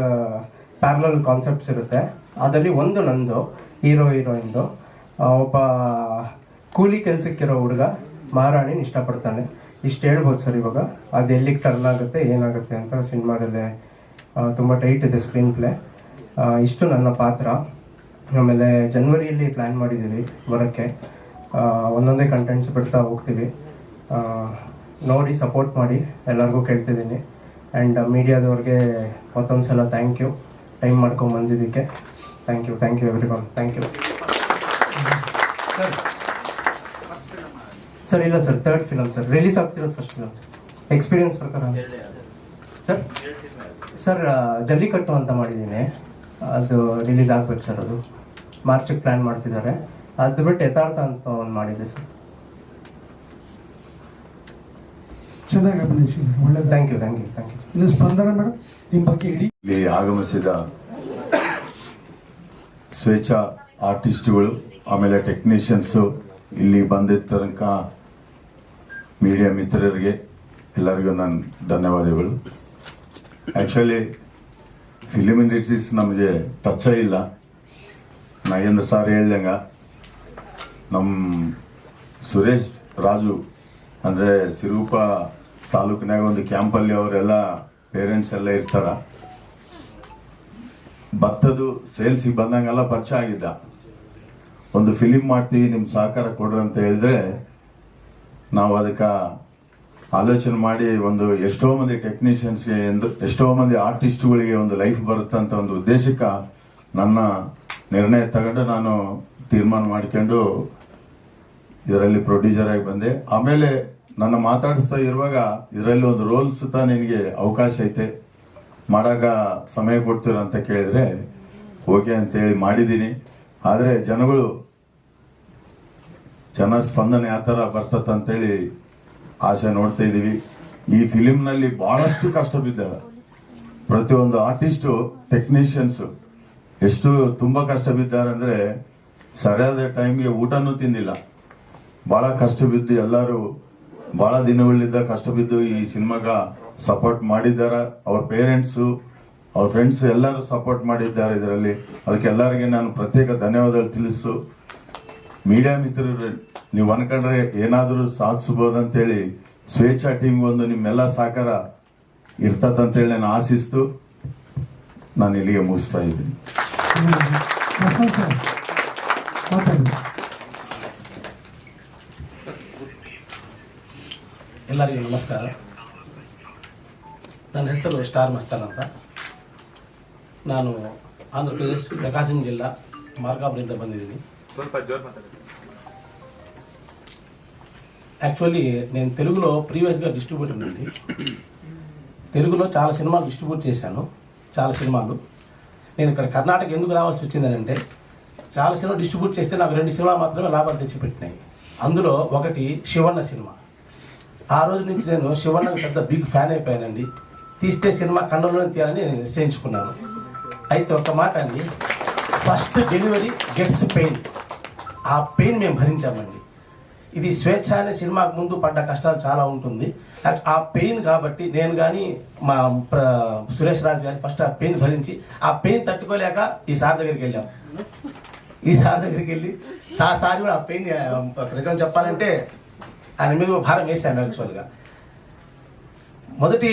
ಪ್ಯಾರಲಲ್ ಕಾನ್ಸೆಪ್ಟ್ಸ್ ಇರುತ್ತೆ. ಅದರಲ್ಲಿ ಒಂದು ನಂದು ಹೀರೋ ಹೀರೋಯಿಂದು ಒಬ್ಬ ಕೂಲಿ ಕೆಲಸಕ್ಕಿರೋ ಹುಡುಗ ಮಹಾರಾಣಿನ ಇಷ್ಟಪಡ್ತಾನೆ. ಇಷ್ಟು ಹೇಳ್ಬೋದು ಸರ್ ಇವಾಗ. ಅದು ಎಲ್ಲಿಗೆ ಟರ್ನ್ ಆಗುತ್ತೆ, ಏನಾಗುತ್ತೆ ಅಂತ ಸಿನಿಮಾದಲ್ಲೇ ತುಂಬ ಟೈಟ್ ಇದೆ ಸ್ಕ್ರೀನ್ ಪ್ಲೇ ಇಷ್ಟು ನನ್ನ ಪಾತ್ರ. ಆಮೇಲೆ ಜನ್ವರಿಯಲ್ಲಿ ಪ್ಲ್ಯಾನ್ ಮಾಡಿದ್ದೀವಿ ಬರೋಕ್ಕೆ. ಒಂದೊಂದೇ ಕಂಟೆಂಟ್ಸ್ ಬಿಡ್ತಾ ಹೋಗ್ತೀವಿ. ನೋಡಿ ಸಪೋರ್ಟ್ ಮಾಡಿ, ಎಲ್ಲರಿಗೂ ಕೇಳ್ತಿದ್ದೀನಿ. ಆ್ಯಂಡ್ ಮೀಡಿಯಾದವ್ರಿಗೆ ಮತ್ತೊಂದು ಸಲ ಥ್ಯಾಂಕ್ ಯು ಟೈಮ್ ಮಾಡ್ಕೊಂಡು ಬಂದಿದ್ದಕ್ಕೆ. Thank you thank you everyone thank you sir ಇಲ್ಲ sir third film sir. Release ಆಗ್ತಿರೋದು ಫಸ್ಟ್ ಫಿಲಮ್ ಸರ್. ಎಕ್ಸ್ಪೀರಿಯನ್ಸ್ ಪ್ರಕಾರ. ಸರ್ ಸರ್ ಜಲ್ಲಿಕಟ್ಟು ಅಂತ ಮಾಡಿದ್ದೀನಿ. ಅದು ರಿಲೀಸ್ ಆಗ್ಬೇಕು ಸರ್ ಅದು. ಮಾರ್ಚಿಗೆ ಪ್ಲ್ಯಾನ್ ಮಾಡ್ತಿದ್ದಾರೆ. ಅದು ಬಿಟ್ಟು ಯಥಾರ್ಥ ಅಂತ ಒಂದು ಮಾಡಿದ್ದೆ ಸರ್. ಚೆನ್ನಾಗಿ ಅಭಿನಯಿಸಿದ್ರು ಒಳ್ಳೆ thank you thank you thank you ಇನ್ನು ಸ್ಪಂದನ ಮೇಡಮ್ ನಿಮ್ಮ ಬಗ್ಗೆ ಇಲ್ಲಿ ಆಗಮಿಸಿದ ಸ್ವೇಚ್ಛಾ ಆರ್ಟಿಸ್ಟ್ಗಳು ಆಮೇಲೆ ಟೆಕ್ನಿಷಿಯನ್ಸು ಇಲ್ಲಿ ಬಂದಿದ್ದ ತನಕ ಮೀಡಿಯಾ ಮಿತ್ರರಿಗೆ ಎಲ್ಲರಿಗೂ ನಾನು ಧನ್ಯವಾದಗಳು. ಆ್ಯಕ್ಚುಲಿ ಫಿಲಿಮ್ ಇಂಡಸ್ಟ್ರೀಸ್ ನಮಗೆ ಟಚ್ ಇಲ್ಲ. ನಾಗೇಂದ್ರ ಸರ್ ಹೇಳ್ದಂಗೆ ನಮ್ಮ ಸುರೇಶ್ ರಾಜು, ಅಂದರೆ ಸಿರೂಪ ತಾಲೂಕಿನಾಗ ಒಂದು ಕ್ಯಾಂಪಲ್ಲಿ ಅವರೆಲ್ಲ ಪೇರೆಂಟ್ಸ್ ಎಲ್ಲ ಇರ್ತಾರ. ಭತ್ತದು ಸೇಲ್ಸಿಗೆ ಬಂದಂಗೆಲ್ಲ ಪರಿಚಯ ಆಗಿದ್ದ. ಒಂದು ಫಿಲಿಮ್ ಮಾಡ್ತೀವಿ ನಿಮ್ಮ ಸಹಕಾರ ಕೊಡ್ರಿ ಅಂತ ಹೇಳಿದ್ರೆ ನಾವು ಅದಕ್ಕೆ ಆಲೋಚನೆ ಮಾಡಿ ಒಂದು ಎಷ್ಟೋ ಮಂದಿ ಟೆಕ್ನಿಷಿಯನ್ಸ್ಗೆ ಎಂದು, ಎಷ್ಟೋ ಮಂದಿ ಆರ್ಟಿಸ್ಟ್ಗಳಿಗೆ ಒಂದು ಲೈಫ್ ಬರುತ್ತಂತ ಒಂದು ಉದ್ದೇಶಕ್ಕೆ ನನ್ನ ನಿರ್ಣಯ ತಗೊಂಡು ನಾನು ತೀರ್ಮಾನ ಮಾಡ್ಕೊಂಡು ಇದರಲ್ಲಿ ಪ್ರೊಡ್ಯೂಸರ್ ಆಗಿ ಬಂದೆ. ಆಮೇಲೆ ನನ್ನ ಮಾತಾಡಿಸ್ತಾ ಇರುವಾಗ ಇದರಲ್ಲಿ ಒಂದು ರೋಲ್ ಸುತ್ತ ನಿನಗೆ ಅವಕಾಶ ಐತೆ. ಮಾಡಾಗ ಸಮಯ ಕೊಡ್ತೀರ ಅಂತ ಕೇಳಿದ್ರೆ ಓಕೆ ಅಂತೇಳಿ ಮಾಡಿದ್ದೀನಿ. ಆದರೆ ಜನಗಳು ಜನ ಸ್ಪಂದನೆ ಯಾವ ಥರ ಬರ್ತದಂತೇಳಿ ಆಸೆ ನೋಡ್ತಾ ಇದ್ದೀವಿ. ಈ ಫಿಲಿಮ್ನಲ್ಲಿ ಬಹಳಷ್ಟು ಕಷ್ಟ ಬಿದ್ದಾರೆ ಪ್ರತಿಯೊಂದು ಆರ್ಟಿಸ್ಟು, ಟೆಕ್ನಿಷಿಯನ್ಸು ಎಷ್ಟು ತುಂಬ ಕಷ್ಟ ಬಿದ್ದಾರೆ ಅಂದರೆ ಸರಿಯಾದ ಟೈಮ್ಗೆ ಊಟನೂ ತಿಂದಿಲ್ಲ. ಬಹಳ ಕಷ್ಟ ಬಿದ್ದು ಎಲ್ಲರೂ ಬಹಳ ದಿನಗಳಿಂದ ಕಷ್ಟ ಬಿದ್ದು ಈ ಸಿನಿಮಾಗ ಸಪೋರ್ಟ್ ಮಾಡಿದ್ದಾರೆ. ಅವ್ರ ಪೇರೆಂಟ್ಸು, ಅವ್ರ ಫ್ರೆಂಡ್ಸ್ ಎಲ್ಲರೂ ಸಪೋರ್ಟ್ ಮಾಡಿದ್ದಾರೆ ಇದರಲ್ಲಿ. ಅದಕ್ಕೆ ಎಲ್ಲರಿಗೆ ನಾನು ಪ್ರತ್ಯೇಕ ಧನ್ಯವಾದಗಳು ತಿಳಿಸು ಮೀಡಿಯಾ ಮಿತ್ರರು ನೀವು ಅನ್ಕೊಂಡ್ರೆ ಏನಾದರೂ ಸಾಧಿಸಬಹುದಂತೇಳಿ ಸ್ವೇಚ್ಛಾ ಟೀಮ್ ಒಂದು ನಿಮ್ಮೆಲ್ಲ ಸಹಕಾರ ಇರ್ತದಂತೇಳಿ ನಾನು ಆಶಿಸ್ತು. ನಾನು ಇಲ್ಲಿಗೆ ಮುಗಿಸ್ತಾ ಇದ್ದೀನಿ. ಎಲ್ಲರಿಗೂ ನಮಸ್ಕಾರ. ನನ್ನ ಹೆಸರು ಸ್ಟಾರ್ ಮಸ್ತಾನ್ ಅಂತ. ನಾನು ಆಂಧ್ರ ಪ್ರದೇಶ್ ಪ್ರಕಾಶಂ ಜಿಲ್ಲಾ ಮಾರ್ಗಾಪುರದಿಂದ ಬಂದಿದ್ದೀನಿ. యాక్చువల్లీ నేను తెలుగులో ప్రీవియస్గా డిస్ట్రిబ్యూట్ ఉండండి తెలుగులో చాలా సినిమాలు డిస్ట్రిబ్యూట్ చేశాను. చాలా సినిమాలు. నేను ఇక్కడ కర్ణాటక ఎందుకు రావాల్సి వచ్చిందనంటే చాలా సినిమా డిస్ట్రిబ్యూట్ చేస్తే నాకు రెండు సినిమాలు మాత్రమే లాభాలు తెచ్చిపెట్టినాయి. అందులో ఒకటి శివన్న సినిమా. ఆ రోజు నుంచి నేను శివన్నకి పెద్ద బిగ్ ఫ్యాన్ అయిపోయానండి. తీస్తే సినిమా కండలోనే తీయాలని నేను నిశ్చయించుకున్నాను. అయితే ఒక మాట అండి. ఫస్ట్ డెలివరీ గెట్స్ పెయిన్ ఆ పెయిన్ మేము భరించామండి. ఇది స్వేచ్ఛ అనే సినిమాకు ముందు పడ్డ కష్టాలు చాలా ఉంటుంది. ఆ- పెయిన్ కాబట్టి నేను కానీ మా ప్ర- సురేష్ రాజు గారి ఫస్ట్ ఆ పెయిన్ భరించి ఆ పెయిన్ తట్టుకోలేక ఈ సార్ దగ్గరికి వెళ్ళాం. ఈ సార్ దగ్గరికి వెళ్ళి సార్ సార్ కూడా ఆ పెయిన్ ప్రకారం చెప్పాలంటే ఆయన మీద ఒక భారం వేసాను యాక్చువల్గా. మొదటి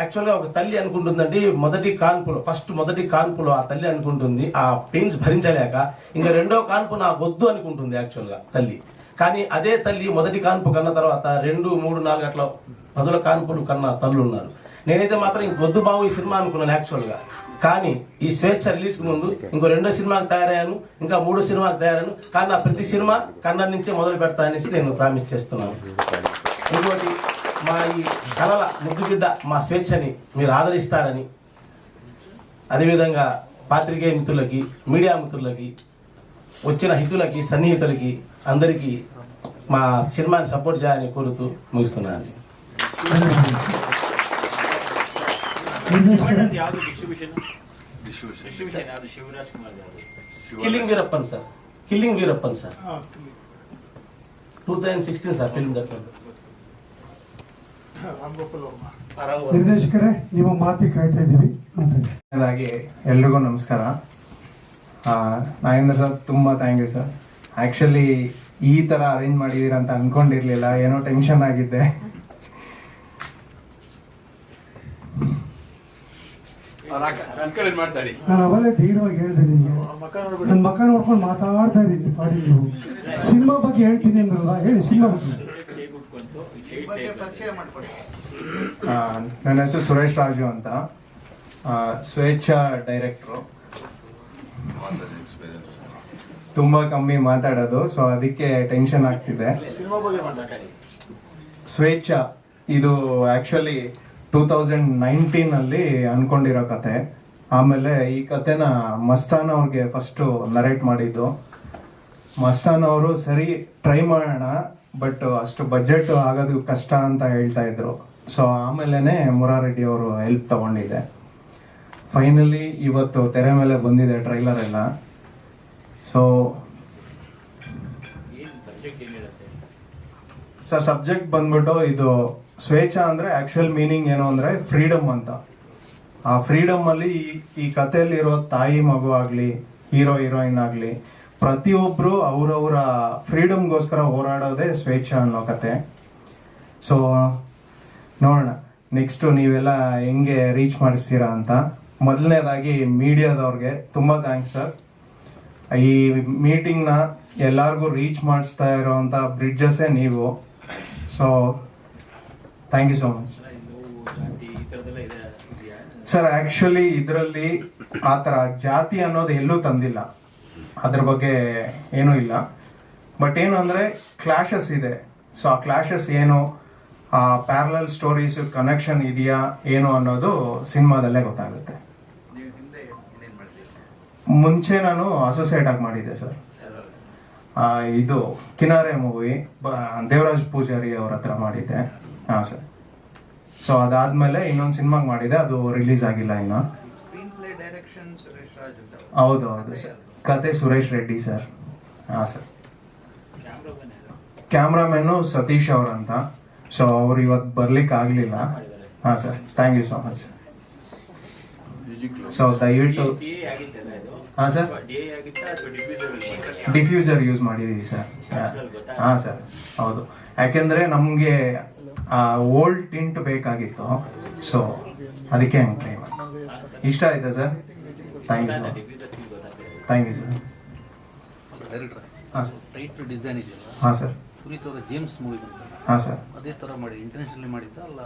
యాక్చువల్గా ఒక తల్లి అనుకుంటుందండి మొదటి కాన్పులో ఫస్ట్ మొదటి కాన్పులో ఆ తల్లి అనుకుంటుంది ఆ పెయిన్స్ భరించలేక ఇంకా రెండో కాన్పు నాకు వద్దు అనుకుంటుంది యాక్చువల్గా తల్లి. కానీ అదే తల్లి మొదటి కాన్పు కన్న తర్వాత రెండు మూడు నాలుగు అట్లా పదుల కాన్పులు కన్న తల్లు ఉన్నారు. నేనైతే మాత్రం ఇంక వద్దు బాబు ఈ సినిమా అనుకున్నాను యాక్చువల్గా కానీ ఈ స్వేచ్ఛ రిలీజ్ ముందు ఇంకో రెండో సినిమాకి తయారయ్యాను ఇంకా మూడో సినిమాకి తయారయ్యాను కానీ నా ప్రతి సినిమా కన్నడ నుంచే మొదలు పెడతా అనేసి నేను ప్రామిస్ చేస్తున్నాను. ఇంకోటి మా ఈ కళల ముద్దుబిడ్డ మా స్వేచ్ఛని మీరు ఆదరిస్తారని. అదేవిధంగా పాత్రికేయ మిత్రులకి మీడియా మిత్రులకి వచ్చిన హితులకి సన్నిహితులకి అందరికీ మా సినిమాని సపోర్ట్ చేయాలని కోరుతూ ముగిస్తున్నాను killing Veerappan sir. Killing Veerappan sir. Two thousand sixteen sir film దక్కడు *coughs* ನಿರ್ದೇಶಕರೇ ನಿಮ್ಮ ಮಾತಿ ಕಾಯ್ತಾ ಇದ್ದೀವಿ ಮೊದಲನೇದಾಗಿ ಎಲ್ರಿಗೂ ನಮಸ್ಕಾರ. ಆ, ನಾಗೇಂದ್ರ ಸರ್ ತುಂಬ ಥ್ಯಾಂಕ್ ಯು ಸರ್ ಆ್ಯಕ್ಚುಲಿ ಈ ಥರ ಅರೇಂಜ್ ಮಾಡಿದ್ದೀರಾ ಅಂತ ಅನ್ಕೊಂಡಿರ್ಲಿಲ್ಲ. ಏನೋ ಟೆನ್ಷನ್ ಆಗಿದ್ದೆ. ನಾನು ಅವಲೇ ಧೀರವಾಗಿ ಹೇಳಿದೆ ನಿಮಗೆ. ನನ್ನ ಮಕ್ಕ ನೋಡ್ಕೊಂಡು ಮಾತಾಡ್ತಾ ಇದ್ದೀನಿ ಸಿನಿಮಾ ಬಗ್ಗೆ ಹೇಳ್ತೀನಿ ಅಂದ್ರಲ್ಲ ಹೇಳಿ ಸಿನಿಮಾ ಬಗ್ಗೆ. ನನ್ನ ಹೆಸರು ಸುರೇಶ್ ರಾಜು ಅಂತ. ಆ, ಸ್ವೇಚ್ಛಾ ಡೈರೆಕ್ಟ್ರು. ತುಂಬ ಕಮ್ಮಿ ಮಾತಾಡೋದು ಸೊ ಅದಕ್ಕೆ ಟೆನ್ಷನ್ ಆಗ್ತಿದೆ. ಸ್ವೇಚ್ಛಾ ಇದು ಆಕ್ಚುಲಿ ಟೂ ತೌಸಂಡ್ ನೈನ್ಟೀನಲ್ಲಿ ಅನ್ಕೊಂಡಿರೋ ಕತೆ. ಆಮೇಲೆ ಈ ಕತೆನ ಮಸ್ತಾನ್ ಅವ್ರಿಗೆ ಫಸ್ಟು ನರೇಟ್ ಮಾಡಿದ್ದು. ಮಸ್ತಾನ್ ಅವರು ಸರಿ ಟ್ರೈ ಮಾಡೋಣ ಬಟ್ ಅಷ್ಟು ಬಜೆಟ್ ಆಗೋದು ಕಷ್ಟ ಅಂತ ಹೇಳ್ತಾ ಇದ್ರು. ಸೊ ಆಮೇಲೆ ಮುರಾರೆಡ್ಡಿ ಅವರು ಹೆಲ್ಪ್ ತಗೊಂಡಿದ್ದೆ. ಫೈನಲಿ ಇವತ್ತು ತೆರೆ ಮೇಲೆ ಬಂದಿದೆ ಟ್ರೈಲರ್ ಎಲ್ಲ. ಸೊ ಸರ್ ಸಬ್ಜೆಕ್ಟ್ ಬಂದ್ಬಿಟ್ಟು ಇದು ಸ್ವೇಚ್ಛ ಅಂದ್ರೆ ಆಕ್ಚುಯಲ್ ಮೀನಿಂಗ್ ಏನು ಅಂದ್ರೆ ಫ್ರೀಡಮ್ ಅಂತ. ಆ ಫ್ರೀಡಮ್ ಅಲ್ಲಿ ಈ- ಈ ಕಥೆಯಲ್ಲಿರೋ ತಾಯಿ ಮಗು ಆಗ್ಲಿ ಹೀರೋ ಹೀರೋಯಿನ್ ಆಗ್ಲಿ ಪ್ರತಿಯೊಬ್ರು ಅವರವರ ಫ್ರೀಡಮ್ಗೋಸ್ಕರ ಹೋರಾಡೋದೇ ಸ್ವೇಚ್ಛ ಅನ್ನೋ ಕತೆ. ಸೊ ನೋಡೋಣ ನೆಕ್ಸ್ಟ್ ನೀವೆಲ್ಲ ಹೆಂಗೆ ರೀಚ್ ಮಾಡಿಸ್ತೀರಾ ಅಂತ. ಮೊದಲನೇದಾಗಿ ಮೀಡಿಯಾದವ್ರಿಗೆ ತುಂಬ ಥ್ಯಾಂಕ್ಸ್ ಸರ್ ಈ ಮೀಟಿಂಗ್ನ ಎಲ್ಲರಿಗೂ ರೀಚ್ ಮಾಡಿಸ್ತಾ ಇರೋವಂಥ ಬ್ರಿಡ್ಜಸ್ಸೇ ನೀವು. So thank you so much sir actually ಇದರಲ್ಲಿ ಆ ಥರ ಜಾತಿ ಅನ್ನೋದು ಎಲ್ಲೂ ತಂದಿಲ್ಲ. ಅದ್ರ ಬಗ್ಗೆ ಏನೂ ಇಲ್ಲ. ಬಟ್ ಏನು ಅಂದರೆ ಕ್ಲಾಶಸ್ ಇದೆ. ಸೊ ಆ ಕ್ಲಾಶಸ್ ಏನು ಆ ಪ್ಯಾರಲಲ್ ಸ್ಟೋರೀಸ್ ಕನೆಕ್ಷನ್ ಇದೆಯಾ ಏನು ಅನ್ನೋದು ಸಿನಿಮಾದಲ್ಲೇ ಗೊತ್ತಾಗುತ್ತೆ. ಮುಂಚೆ ನಾನು ಅಸೋಸಿಯೇಟ್ ಆಗಿ ಮಾಡಿದ್ದೆ ಸರ್ ಇದು ಕಿನಾರೆ ಮೂವಿ ದೇವರಾಜ್ ಪೂಜಾರಿ ಅವ್ರ ಹತ್ರ ಮಾಡಿದ್ದೆ. ಹಾಂ ಸರ್ ಸೊ ಅದಾದ್ಮೇಲೆ ಇನ್ನೊಂದು ಸಿನಿಮಾಗೆ ಮಾಡಿದೆ ಅದು ರಿಲೀಸ್ ಆಗಿಲ್ಲ ಇನ್ನು. ಹೌದು ಹೌದು ಸರ್ ಕತೆ ಸುರೇಶ್ ರೆಡ್ಡಿ ಸರ್. ಹಾಂ ಸರ್. ಕ್ಯಾಮ್ರಾಮನ್ನು ಸತೀಶ್ ಅವ್ರ ಅಂತ ಸೊ ಅವ್ರು ಇವತ್ತು ಬರ್ಲಿಕ್ಕೆ ಆಗಲಿಲ್ಲ. ಹಾಂ sir. Thank you so much so ದಯವಿಟ್ಟು ಹಾ ಸರ್. ಡಿಫ್ಯೂಸರ್ ಯೂಸ್ ಮಾಡಿದೀವಿ ಸರ್. ಹಾಂ. ಸರ್. ಹೌದು. ಯಾಕೆಂದ್ರೆ ನಮಗೆ ಓಲ್ಡ್ ಟಿಂಟ್ ಬೇಕಾಗಿತ್ತು. ಸೊ ಅದಕ್ಕೆ ಹಂಗೆ ಟ್ರೈ ಮಾಡಿ ಇಷ್ಟ ಆಯ್ತಾ sir? Thank you sir thank you sir director ಹಾಂ ಸರ್ ಟೈಟ್ ಡಿಸೈನ್ ಇದೆಯಲ್ಲ? ಹಾಂ ಸರ್ ಅವರ ಜೇಮ್ಸ್ ಮೂವಿ ಬಂತಲ್ಲ? ಹಾಂ ಸರ್ ಅದೇ ತರ ಮಾಡಿ ಇಂಟೆನ್ಷನಲಿ ಮಾಡಿದ್ದ ಅಲ್ಲ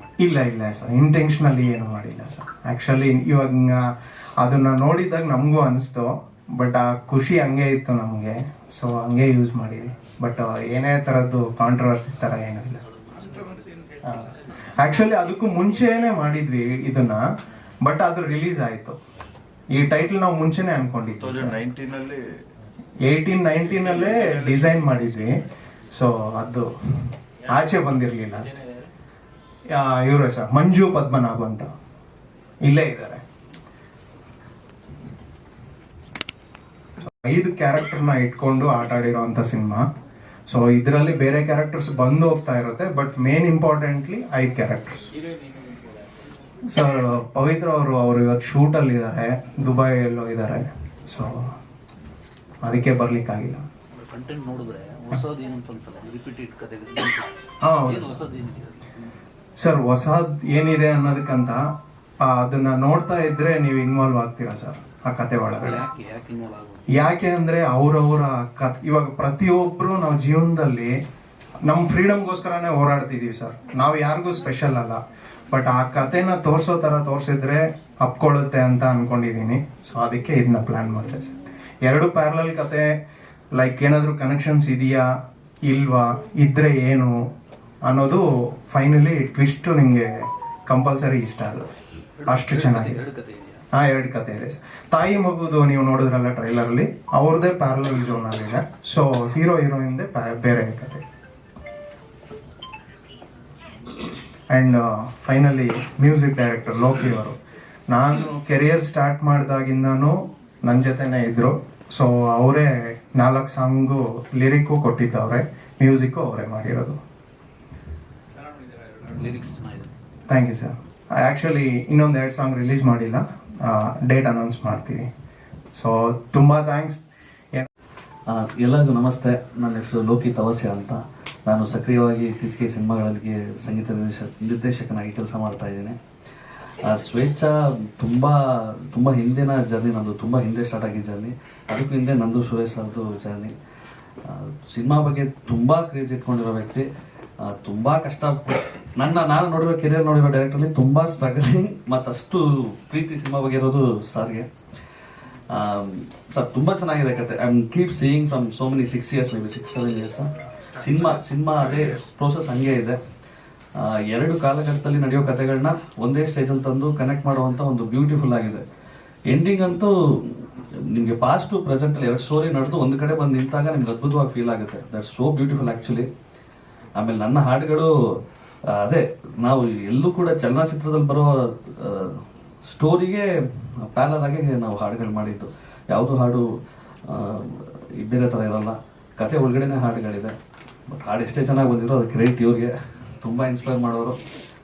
ಮಾಡಿ ಇಲ್ಲ ಇಲ್ಲ ಸರ್ ಇಂಟೆನ್ಷನಲ್ಲಿ ಏನು ಮಾಡಿಲ್ಲ ಸರ್ ಆ್ಯಕ್ಚುಲಿ ಇವಾಗ ಅದನ್ನ ನೋಡಿದಾಗ ನಮಗೂ ಅನಿಸ್ತು ಬಟ್ ಆ ಖುಷಿ ಹಂಗೆ ಇತ್ತು ನಮಗೆ. ಸೊ ಹಂಗೆ ಯೂಸ್ ಮಾಡಿದ್ವಿ. ಬಟ್ ಏನೇ ಥರದ್ದು ಕಾಂಟ್ರವರ್ಸಿ ಥರ ಏನೂ ಇಲ್ಲ ಆ್ಯಕ್ಚುಲಿ ಅದಕ್ಕೂ ಮುಂಚೆನೇ ಮಾಡಿದ್ವಿ ಇದನ್ನ ಬಟ್ ಅದು ರಿಲೀಸ್ ಆಯಿತು. ಈ ಟೈಟಲ್ ನಾವು ಮುಂಚೆನೆ ಅನ್ಕೊಂಡಿದ್ವಿ ಸರ್. ನೈನ್ಟೀನಲ್ಲಿ ಏಯ್ಟೀನ್ ನೈನ್ಟೀನಲ್ಲೇ ಡಿಸೈನ್ ಮಾಡಿದ್ವಿ. ಸೊ ಅದು ಆಚೆ ಬಂದಿರಲಿಲ್ಲ ಇವರು ಸರ್ ಮಂಜು ಪದ್ಮನಾಭ ಅಂತ. ಇಲ್ಲೇ ಇದ್ದಾರೆ. ಐದು ಕ್ಯಾರೆಕ್ಟರ್ನ ಇಟ್ಕೊಂಡು ಆಟ ಆಡಿರೋಂಥ ಸಿನಿಮಾ. ಸೊ ಇದರಲ್ಲಿ ಬೇರೆ ಕ್ಯಾರೆಕ್ಟರ್ಸ್ ಬಂದು ಹೋಗ್ತಾ ಇರುತ್ತೆ ಬಟ್ ಮೇನ್ ಇಂಪಾರ್ಟೆಂಟ್ಲಿ ಐದು ಕ್ಯಾರೆಕ್ಟರ್ಸ್ ಸರ್ ಪವಿತ್ರ ಅವರು ಅವರು ಇವತ್ತು ಶೂಟಲ್ಲಿ ಇದ್ದಾರೆ ದುಬೈಯಲ್ಲೂ ಇದ್ದಾರೆ. ಸೊ ಅದಕ್ಕೆ ಬರ್ಲಿಕ್ಕಾಗಿಲ್ಲ ಕಂಟೆಂಟ್ ನೋಡಿದ್ರೆ ಅಂತ ಅನ್ಸಲ್ಲ ರಿಪೀಟೆಡ್ ಸರ್. ಹೊಸದು ಏನಿದೆ ಅನ್ನೋದಕ್ಕಂತ ಅದನ್ನ ನೋಡ್ತಾ ಇದ್ರೆ ನೀವು ಇನ್ವಾಲ್ವ್ ಆಗ್ತೀರಾ ಸರ್ ಆ ಕತೆ ಒಳಗಡೆ? ಯಾಕೆ ಅಂದ್ರೆ ಅವ್ರವ್ರ ಕತ್ ಇವಾಗ ಪ್ರತಿಯೊಬ್ರು ನಾವು ಜೀವನದಲ್ಲಿ ನಮ್ಮ ಫ್ರೀಡಮ್ಗೋಸ್ಕರನೇ ಹೋರಾಡ್ತಿದೀವಿ ಸರ್. ನಾವು ಯಾರಿಗೂ ಸ್ಪೆಷಲ್ ಅಲ್ಲ. ಬಟ್ ಆ ಕತೆನ ತೋರಿಸೋ ತರ ತೋರಿಸಿದ್ರೆ ಅಪ್ಕೊಳ್ಳುತ್ತೆ ಅಂತ ಅನ್ಕೊಂಡಿದೀನಿ. ಸೊ ಅದಕ್ಕೆ ಇದನ್ನ ಪ್ಲಾನ್ ಮಾಡಿದೆ ಸರ್ ಎರಡು ಪ್ಯಾರಲಲ್ ಕತೆ ಲೈಕ್ ಏನಾದರೂ ಕನೆಕ್ಷನ್ಸ್ ಇದೆಯಾ ಇಲ್ವಾ ಇದ್ರೆ ಏನು ಅನ್ನೋದು ಫೈನಲಿ ಟ್ವಿಸ್ಟ್ ನಿಮಗೆ ಕಂಪಲ್ಸರಿ ಇಷ್ಟ ಆಗುತ್ತೆ. ಅಷ್ಟು ಚೆನ್ನಾಗಿದೆ. ಹಾಂ ಎರಡು ಕತೆ ಇದೆ. ತಾಯಿ ಮಗುದು ನೀವು ನೋಡಿದ್ರಲ್ಲ ಟ್ರೈಲರ್ ಅಲ್ಲಿ ಅವ್ರದ್ದೇ ಪ್ಯಾರಲಲ್ ಜೋನ್ ಆಗಿದೆ ಸೊ ಹೀರೋ ಹೀರೋಯಿನ್ ಬೇರೆ ಕತೆ and finally music director Loki ಅವರು. ನಾನು ಕೆರಿಯರ್ ಸ್ಟಾರ್ಟ್ ಮಾಡಿದಾಗಿಂದನೂ ನನ್ನ ಜೊತೆನೇ ಇದ್ರು. ಸೊ ಅವರೇ ನಾಲ್ಕು ಸಾಂಗು ಲಿರಿಕ್ಕು ಕೊಟ್ಟಿದ್ದವ್ರೆ. ಮ್ಯೂಸಿಕ್ಕು ಅವರೇ ಮಾಡಿರೋದು. ಥ್ಯಾಂಕ್ ಯು ಸರ್ ಆ್ಯಕ್ಚುಲಿ ಇನ್ನೊಂದು ಎರಡು ಸಾಂಗ್ ರಿಲೀಸ್ ಮಾಡಿಲ್ಲ. ಡೇಟ್ ಅನೌನ್ಸ್ ಮಾಡ್ತೀವಿ ಸೊ ತುಂಬ ಥ್ಯಾಂಕ್ಸ್ ಎಲ್ಲರಿಗೂ ನಮಸ್ತೆ. ನನ್ನ ಹೆಸರು ಲೋಕಿ ತವಸ್ಯ ಅಂತ. ನಾನು ಸಕ್ರಿಯವಾಗಿ ಇತ್ತೀಚೆಗೆ ಸಿನಿಮಾಗಳಲ್ಲಿ ಸಂಗೀತ ನಿರ್ದೇಶ ನಿರ್ದೇಶಕನಾಗಿ ಕೆಲಸ ಮಾಡ್ತಾ ಇದ್ದೀನಿ. ಆ, ಸ್ವೇಚ್ಛಾ ತುಂಬ ತುಂಬ ಹಿಂದಿನ ಜರ್ನಿ ನಂದು ತುಂಬ ಹಿಂದೆ ಸ್ಟಾರ್ಟ್ ಆಗಿದ್ದ ಜರ್ನಿ ಅದಕ್ಕೂ ಹಿಂದೆ ನಂದು ಸುರೇಶ್ ಅವ್ರದ್ದು ಜರ್ನಿ ಸಿನಿಮಾ ಬಗ್ಗೆ ತುಂಬ ಕ್ರೇಜ್ ಇಟ್ಕೊಂಡಿರೋ ವ್ಯಕ್ತಿ. ತುಂಬ ಕಷ್ಟ ನನ್ನ ನಾನು ನೋಡಿರೋ ಕೆರಿಯರ್ ನೋಡಿರೋ ಡೈರೆಕ್ಟರ್ಲಿ ತುಂಬ ಸ್ಟ್ರಗಲಿಂಗ್ ಮತ್ತಷ್ಟು ಪ್ರೀತಿ ಸಿನಿಮಾ ಬಗ್ಗೆ ಇರೋದು ಸರ್ಗೆ. ಸರ್ ತುಂಬ ಚೆನ್ನಾಗಿದೆ ಕತೆ. I keep seeing from so many six years maybe six seven years cinema cinema ಅದೇ ಪ್ರೋಸೆಸ್ ಹಂಗೆ ಇದೆ. ಎರಡು ಕಾಲಘಟ್ಟದಲ್ಲಿ ನಡೆಯೋ ಕತೆಗಳನ್ನ ಒಂದೇ ಸ್ಟೇಜಲ್ಲಿ ತಂದು ಕನೆಕ್ಟ್ ಮಾಡುವಂಥ ಒಂದು ಬ್ಯೂಟಿಫುಲ್ ಆಗಿದೆ. ಎಂಡಿಂಗ್ ಅಂತೂ ನಿಮಗೆ ಪಾಸ್ಟ್ ಟು ಪ್ರೆಸೆಂಟಲ್ಲಿ ಎರಡು ಸ್ಟೋರಿ ನಡೆದು ಒಂದು ಕಡೆ ಬಂದು ನಿಂತಾಗ ನಿಮ್ಗೆ ಅದ್ಭುತವಾಗಿ ಫೀಲ್ ಆಗುತ್ತೆ. ದಟ್ಸ್ ಸೋ ಬ್ಯೂಟಿಫುಲ್ ಆ್ಯಕ್ಚುಲಿ ಆಮೇಲೆ ನನ್ನ ಹಾಡುಗಳು ಅದೇ ನಾವು ಎಲ್ಲೂ ಕೂಡ ಚಲನಚಿತ್ರದಲ್ಲಿ ಬರೋ ಸ್ಟೋರಿಗೆ ಪ್ಯಾಲರ್ ಆಗಿ ನಾವು ಹಾಡುಗಳು ಮಾಡಿದ್ದು. ಯಾವುದು ಹಾಡು ಇದ್ದಿರೋ ಥರ ಇರಲ್ಲ. ಕತೆ ಒಳಗಡೆನೇ ಹಾಡುಗಳಿದೆ. ಬಟ್ ಹಾಡು ಎಷ್ಟೇ ಚೆನ್ನಾಗಿ ಬಂದಿರೋ ಅದು ಕ್ರೆಡಿಟ್ ಇವ್ರಿಗೆ. ತುಂಬ ಇನ್ಸ್ಪೈರ್ ಮಾಡೋರು.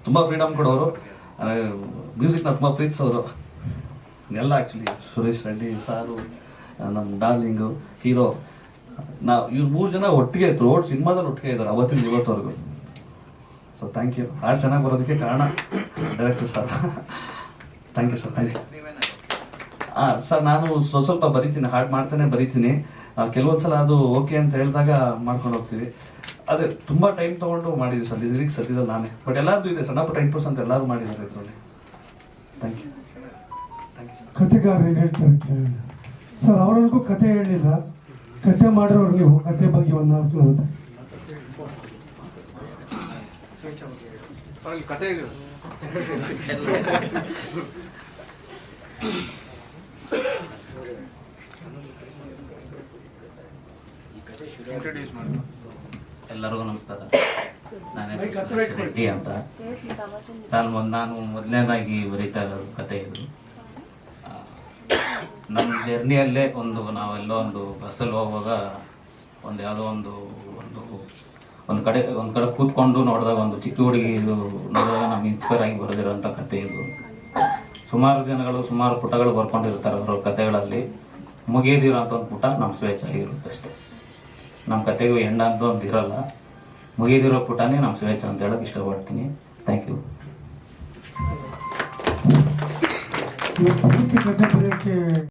ತುಂಬ ಫ್ರೀಡಮ್ ಕೊಡೋರು. ಮ್ಯೂಸಿಕ್ನ ತುಂಬ ಪ್ರೀತಿಸೋರು. ಎಲ್ಲ ಆ್ಯಕ್ಚುಲಿ ಸುರೇಶ್ ರೆಡ್ಡಿ, ಸಾರು ನಮ್ಮ ಡಾರ್ಲಿಂಗು ಹೀರೋ ನಾವು ಇವ್ರು ಮೂರು ಜನ ಒಟ್ಟಿಗೆ ರೋಡ್ ಸಿನಿಮಾದಲ್ಲಿ ಒಟ್ಟಿಗೆ ಇದ್ದಾರೆ ಅವತ್ತಿನ ಇವತ್ತವರೆಗೂ. ಸೊ ಥ್ಯಾಂಕ್ ಯು ಹಾಡು ಚೆನ್ನಾಗಿ ಬರೋದಕ್ಕೆ ಕಾರಣ director sir thank you sir thank you ಹಾಂ ಸರ್ ನಾನು ಸ್ವಲ್ಪ ಸ್ವಲ್ಪ ಬರಿತೀನಿ ಹಾಡು ಮಾಡ್ತಾನೆ ಬರಿತೀನಿ ಕೆಲವೊಂದು ಕೆಲವೊಂದ್ಸಲ ಅದು ಓಕೆ ಅಂತ ಹೇಳಿದಾಗ ಮಾಡ್ಕೊಂಡು ಹೋಗ್ತೀವಿ ಅದೇ ತುಂಬ ಟೈಮ್ ತಗೊಂಡು ಮಾಡಿದ್ವಿ ಸರ್ ಲಿರಿಕ್ಸ್ ಸದ್ಯದಲ್ಲಿ ನಾನೇ ಬಟ್ ಎಲ್ಲಾರ್ದು ಇದೆ ಸಣ್ಣ ಪುಟ್ಟ ಪರ್ಸ್ ಅಂತ ಎಲ್ಲರೂ ಮಾಡಿದ್ದಾರೆ ಇದರಲ್ಲಿ thank you thank you sir ಕತೆಗಾರರಿಗೆ ಹೇಳ್ತಾರೆ. ಸರ್ ಅವರಿಗೂ ಕತೆ ಹೇಳಿಲ್ಲ ಕತೆ ಮಾಡಿರೋರು ನೀವು ಕತೆ ಬಗ್ಗೆ ಒಂದು ನಾಲ್ಕು ಅಂತ ಎಲ್ಲರಿಗೂ ನಮಸ್ಕಾರ. ನನ್ನ ಹೆಸರು ರೆಡ್ಡಿ ಅಂತ. ನಾನು ನಾನು ಮೊದಲನೇದಾಗಿ ಬರೀತಾ ಇರೋದು ಕತೆ ಇದು. ನಮ್ಮ ಜರ್ನಿಯಲ್ಲೇ ಒಂದು ನಾವೆಲ್ಲೋ ಒಂದು ಬಸ್ಸಲ್ಲಿ ಹೋಗುವಾಗ ಒಂದು ಯಾವುದೋ ಒಂದು ಒಂದು ಕಡೆ ಒಂದು ಕಡೆ ಕೂತ್ಕೊಂಡು ನೋಡಿದಾಗ ಒಂದು ಚಿಕ್ಕ ಹುಡುಗಿ ಇದು ನೋಡಿದಾಗ ನಮ್ಗೆ ಇನ್ಸ್ಪೈರ್ ಆಗಿ ಬರೆದಿರೋಂಥ ಕತೆ ಇದು. ಸುಮಾರು ಜನಗಳು, ಸುಮಾರು ಪುಟಗಳು ಬರ್ಕೊಂಡಿರ್ತಾರೆ ಅವರ ಕತೆಗಳಲ್ಲಿ. ಮುಗಿಯದಿರೋಂಥ ಒಂದು ಪುಟ ನಮ್ಮ ಸ್ವೇಚ್ಛ ಆಗಿರುತ್ತೆ ಅಷ್ಟೇ. ನಮ್ಮ ಕತೆಗೂ ಎಂಡ ಅಂತ ಒಂದು ಇರಲ್ಲ. ಮುಗಿದಿರೋ ಪುಟನೇ ನಮ್ಮ ಸ್ವೇಚ್ಛ ಅಂತ ಹೇಳೋಕೆ ಇಷ್ಟಪಡ್ತೀನಿ. Thank you